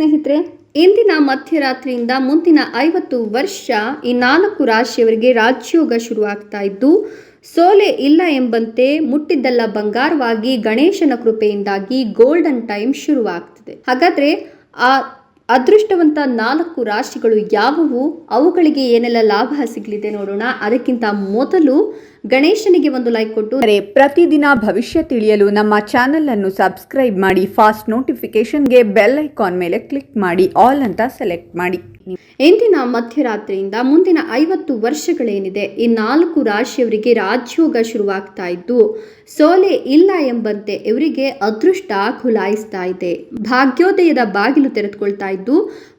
ಸ್ನೇಹಿತರೆ, ಇಂದಿನ ಮಧ್ಯರಾತ್ರಿಯಿಂದ ಮುಂದಿನ ಐವತ್ತು ವರ್ಷ ಈ ನಾಲ್ಕು ರಾಶಿಯವರಿಗೆ ರಾಜ್ಯೋಗ ಶುರುವಾಗ್ತಾ ಇದ್ದು, ಸೋಲೆ ಇಲ್ಲ ಎಂಬಂತೆ ಮುಟ್ಟಿದ್ದೆಲ್ಲ ಬಂಗಾರವಾಗಿ ಗಣೇಶನ ಕೃಪೆಯಿಂದಾಗಿ ಗೋಲ್ಡನ್ ಟೈಮ್ ಶುರುವಾಗ್ತಿದೆ. ಹಾಗಾದ್ರೆ ಆ ಅದೃಷ್ಟವಂತ ನಾಲ್ಕು ರಾಶಿಗಳು ಯಾವುವು? ಅವುಗಳಿಗೆ ಏನೆಲ್ಲ ಲಾಭ ಸಿಗಲಿದೆ ನೋಡೋಣ. ಅದಕ್ಕಿಂತ ಮೊದಲು ಗಣೇಶನಿಗೆ ಒಂದು ಲೈಕ್ ಕೊಟ್ಟು ಪ್ರತಿದಿನ ಭವಿಷ್ಯ ತಿಳಿಯಲು ನಮ್ಮ ಚಾನೆಲ್ ಅನ್ನು ಸಬ್ಸ್ಕ್ರೈಬ್ ಮಾಡಿ ಫಾಸ್ಟ್ ನೋಟಿಫಿಕೇಶನ್ಗೆ ಬೆಲ್ ಐಕಾನ್ ಮೇಲೆ ಕ್ಲಿಕ್ ಮಾಡಿ ಆಲ್ ಅಂತ ಸೆಲೆಕ್ಟ್ ಮಾಡಿ. ಇಂದಿನ ಮಧ್ಯರಾತ್ರಿಯಿಂದ ಮುಂದಿನ ಐವತ್ತು ವರ್ಷಗಳೇನಿದೆ ಈ ನಾಲ್ಕು ರಾಶಿಯವರಿಗೆ ರಾಜ್ಯೋಗ ಶುರುವಾಗ್ತಾ ಇದ್ದು ಸೋಲೆ ಇಲ್ಲ ಎಂಬಂತೆ ಇವರಿಗೆ ಅದೃಷ್ಟ ಖುಲಾಯಿಸ್ತಾ ಇದೆ. ಭಾಗ್ಯೋದಯದ ಬಾಗಿಲು ತೆರೆದುಕೊಳ್ತಾ ಇದ್ದು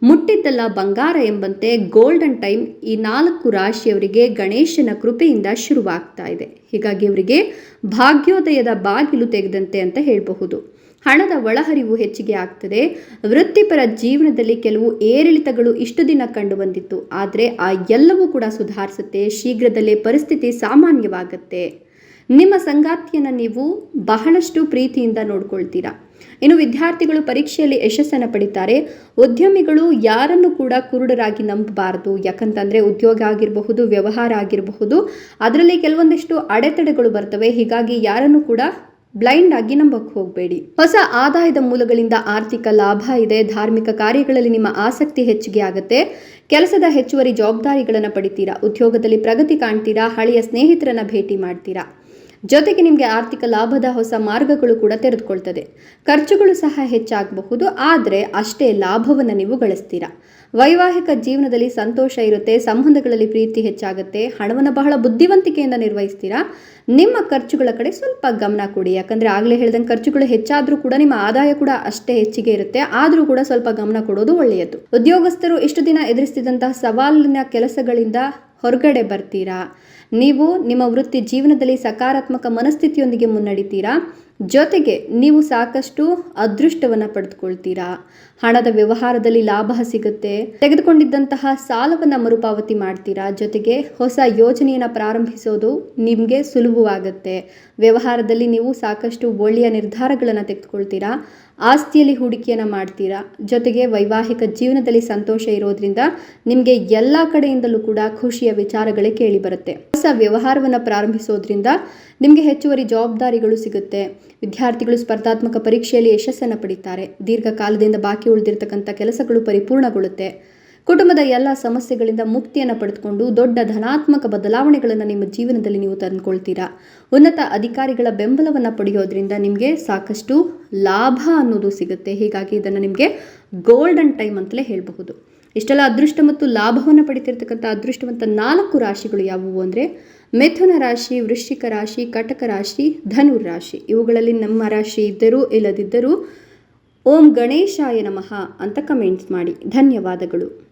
ಮುಟ್ಟಿದ್ದಲ್ಲ ಬಂಗಾರ ಎಂಬಂತೆ ಗೋಲ್ಡನ್ ಟೈಮ್ ಈ ನಾಲ್ಕು ರಾಶಿಯವರಿಗೆ ಗಣೇಶನ ಕೃಪೆಯಿಂದ ಶುರುವಾಗ್ತಾ ಇದೆ. ಹೀಗಾಗಿ ಅವರಿಗೆ ಭಾಗ್ಯೋದಯದ ಬಾಗಿಲು ತೆಗೆದಂತೆ ಅಂತ ಹೇಳಬಹುದು. ಹಣದ ಒಳಹರಿವು ಹೆಚ್ಚಿಗೆ ಆಗ್ತದೆ. ವೃತ್ತಿಪರ ಜೀವನದಲ್ಲಿ ಕೆಲವು ಏರಿಳಿತಗಳು ಇಷ್ಟು ದಿನ ಕಂಡು ಬಂದಿತ್ತು. ಆದರೆ ಆ ಎಲ್ಲವೂ ಕೂಡ ಸುಧಾರಿಸುತ್ತೆ. ಶೀಘ್ರದಲ್ಲೇ ಪರಿಸ್ಥಿತಿ ಸಾಮಾನ್ಯವಾಗುತ್ತೆ. ನಿಮ್ಮ ಸಂಗಾತಿಯನ್ನು ನೀವು ಬಹಳಷ್ಟು ಪ್ರೀತಿಯಿಂದ ನೋಡ್ಕೊಳ್ತೀರಾ? ಇನ್ನು ವಿದ್ಯಾರ್ಥಿಗಳು ಪರೀಕ್ಷೆಯಲ್ಲಿ ಯಶಸ್ಸನ್ನು ಪಡಿತಾರೆ. ಉದ್ಯಮಿಗಳು ಯಾರನ್ನು ಕೂಡ ಕುರುಡರಾಗಿ ನಂಬಬಾರದು. ಯಾಕಂತಂದ್ರೆ ಉದ್ಯೋಗ ಆಗಿರಬಹುದು, ವ್ಯವಹಾರ ಆಗಿರಬಹುದು, ಅದರಲ್ಲಿ ಕೆಲವೊಂದಿಷ್ಟು ಅಡೆತಡೆಗಳು ಬರ್ತವೆ. ಹೀಗಾಗಿ ಯಾರನ್ನು ಕೂಡ ಬ್ಲೈಂಡ್ ಆಗಿ ನಂಬಕ್ಕೆ ಹೋಗಬೇಡಿ. ಹೊಸ ಆದಾಯದ ಮೂಲಗಳಿಂದ ಆರ್ಥಿಕ ಲಾಭ ಇದೆ. ಧಾರ್ಮಿಕ ಕಾರ್ಯಗಳಲ್ಲಿ ನಿಮ್ಮ ಆಸಕ್ತಿ ಹೆಚ್ಚಿಗೆ ಆಗುತ್ತೆ. ಕೆಲಸದ ಹೆಚ್ಚುವರಿ ಜವಾಬ್ದಾರಿಗಳನ್ನು ಪಡಿತೀರಾ? ಉದ್ಯೋಗದಲ್ಲಿ ಪ್ರಗತಿ ಕಾಣ್ತೀರಾ? ಹಳೆಯ ಸ್ನೇಹಿತರನ್ನ ಭೇಟಿ ಮಾಡ್ತೀರಾ? ಜೊತೆಗೆ ನಿಮಗೆ ಆರ್ಥಿಕ ಲಾಭದ ಹೊಸ ಮಾರ್ಗಗಳು ಕೂಡ ತೆರೆದುಕೊಳ್ತದೆ. ಖರ್ಚುಗಳು ಸಹ ಹೆಚ್ಚಾಗಬಹುದು, ಆದರೆ ಅಷ್ಟೇ ಲಾಭವನ್ನು ನೀವು ಗಳಿಸ್ತೀರಾ? ವೈವಾಹಿಕ ಜೀವನದಲ್ಲಿ ಸಂತೋಷ ಇರುತ್ತೆ, ಸಂಬಂಧಗಳಲ್ಲಿ ಪ್ರೀತಿ ಹೆಚ್ಚಾಗುತ್ತೆ, ಹಣವನ್ನು ಬಹಳ ಬುದ್ಧಿವಂತಿಕೆಯಿಂದ ನಿರ್ವಹಿಸ್ತೀರಾ? ನಿಮ್ಮ ಖರ್ಚುಗಳ ಕಡೆ ಸ್ವಲ್ಪ ಗಮನ ಕೊಡಿ, ಯಾಕಂದರೆ ಆಗಲೇ ಹೇಳ್ದಂಗೆ ಖರ್ಚುಗಳು ಹೆಚ್ಚಾದರೂ ಕೂಡ ನಿಮ್ಮ ಆದಾಯ ಕೂಡ ಅಷ್ಟೇ ಹೆಚ್ಚಿಗೆ ಇರುತ್ತೆ, ಆದರೂ ಕೂಡ ಸ್ವಲ್ಪ ಗಮನ ಕೊಡೋದು ಒಳ್ಳೆಯದು. ಉದ್ಯೋಗಸ್ಥರು ಇಷ್ಟು ದಿನ ಎದುರಿಸ್ತಿದ್ದಂತಹ ಸವಾಲಿನ ಕೆಲಸಗಳಿಂದ ಹೊರಗಡೆ ಬರ್ತೀರಾ? ನೀವು ನಿಮ್ಮ ವೃತ್ತಿ ಜೀವನದಲ್ಲಿ ಸಕಾರಾತ್ಮಕ ಮನಸ್ಥಿತಿಯೊಂದಿಗೆ ಮುನ್ನಡಿತೀರಾ? ಜೊತೆಗೆ ನೀವು ಸಾಕಷ್ಟು ಅದೃಷ್ಟವನ್ನು ಪಡೆದುಕೊಳ್ತೀರಾ? ಹಣದ ವ್ಯವಹಾರದಲ್ಲಿ ಲಾಭ ಸಿಗುತ್ತೆ. ತೆಗೆದುಕೊಂಡಿದ್ದಂತಹ ಸಾಲವನ್ನು ಮರುಪಾವತಿ ಮಾಡ್ತೀರಾ? ಜೊತೆಗೆ ಹೊಸ ಯೋಜನೆಯನ್ನು ಪ್ರಾರಂಭಿಸೋದು ನಿಮಗೆ ಸುಲಭವಾಗುತ್ತೆ. ವ್ಯವಹಾರದಲ್ಲಿ ನೀವು ಸಾಕಷ್ಟು ಒಳ್ಳೆಯ ನಿರ್ಧಾರಗಳನ್ನು ತೆಗೆದುಕೊಳ್ತೀರಾ? ಆಸ್ತಿಯಲ್ಲಿ ಹೂಡಿಕೆಯನ್ನು ಮಾಡ್ತೀರಾ? ಜೊತೆಗೆ ವೈವಾಹಿಕ ಜೀವನದಲ್ಲಿ ಸಂತೋಷ ಇರೋದ್ರಿಂದ ನಿಮಗೆ ಎಲ್ಲ ಕಡೆಯಿಂದಲೂ ಕೂಡ ಖುಷಿಯ ವಿಚಾರಗಳೇ ಕೇಳಿ ಬರುತ್ತೆ. ಹೊಸ ವ್ಯವಹಾರವನ್ನು ಪ್ರಾರಂಭಿಸೋದ್ರಿಂದ ನಿಮಗೆ ಹೆಚ್ಚುವರಿ ಜವಾಬ್ದಾರಿಗಳು ಸಿಗುತ್ತೆ. ವಿದ್ಯಾರ್ಥಿಗಳು ಸ್ಪರ್ಧಾತ್ಮಕ ಪರೀಕ್ಷೆಯಲ್ಲಿ ಯಶಸ್ಸನ್ನು ಪಡೀತಾರೆ. ದೀರ್ಘಕಾಲದಿಂದ ಬಾಕಿ ಉಳಿದಿರತಕ್ಕಂಥ ಕೆಲಸಗಳು ಪರಿಪೂರ್ಣಗೊಳ್ಳುತ್ತೆ. ಕುಟುಂಬದ ಎಲ್ಲ ಸಮಸ್ಯೆಗಳಿಂದ ಮುಕ್ತಿಯನ್ನು ಪಡೆದುಕೊಂಡು ದೊಡ್ಡ ಧನಾತ್ಮಕ ಬದಲಾವಣೆಗಳನ್ನು ನಿಮ್ಮ ಜೀವನದಲ್ಲಿ ನೀವು ತಂದುಕೊಳ್ತೀರಾ? ಉನ್ನತ ಅಧಿಕಾರಿಗಳ ಬೆಂಬಲವನ್ನು ಪಡೆಯೋದ್ರಿಂದ ನಿಮಗೆ ಸಾಕಷ್ಟು ಲಾಭ ಅನ್ನೋದು ಸಿಗುತ್ತೆ. ಹೀಗಾಗಿ ಇದನ್ನು ನಿಮಗೆ ಗೋಲ್ಡನ್ ಟೈಮ್ ಅಂತಲೇ ಹೇಳಬಹುದು. ಇಷ್ಟೆಲ್ಲ ಅದೃಷ್ಟ ಮತ್ತು ಲಾಭವನ್ನು ಪಡಿತಿರ್ತಕ್ಕಂಥ ಅದೃಷ್ಟವಂತ ನಾಲ್ಕು ರಾಶಿಗಳು ಯಾವುವು ಅಂದರೆ ಮಿಥುನ ರಾಶಿ, ವೃಶ್ಚಿಕ ರಾಶಿ, ಕಟಕ ರಾಶಿ, ಧನು ರಾಶಿ. ಇವುಗಳಲ್ಲಿ ನಮ್ಮ ರಾಶಿ ಇದ್ದರೂ ಇಲ್ಲದಿದ್ದರೂ ಓಂ ಗಣೇಶಾಯ ನಮಃ ಅಂತ ಕಮೆಂಟ್ಸ್ ಮಾಡಿ. ಧನ್ಯವಾದಗಳು.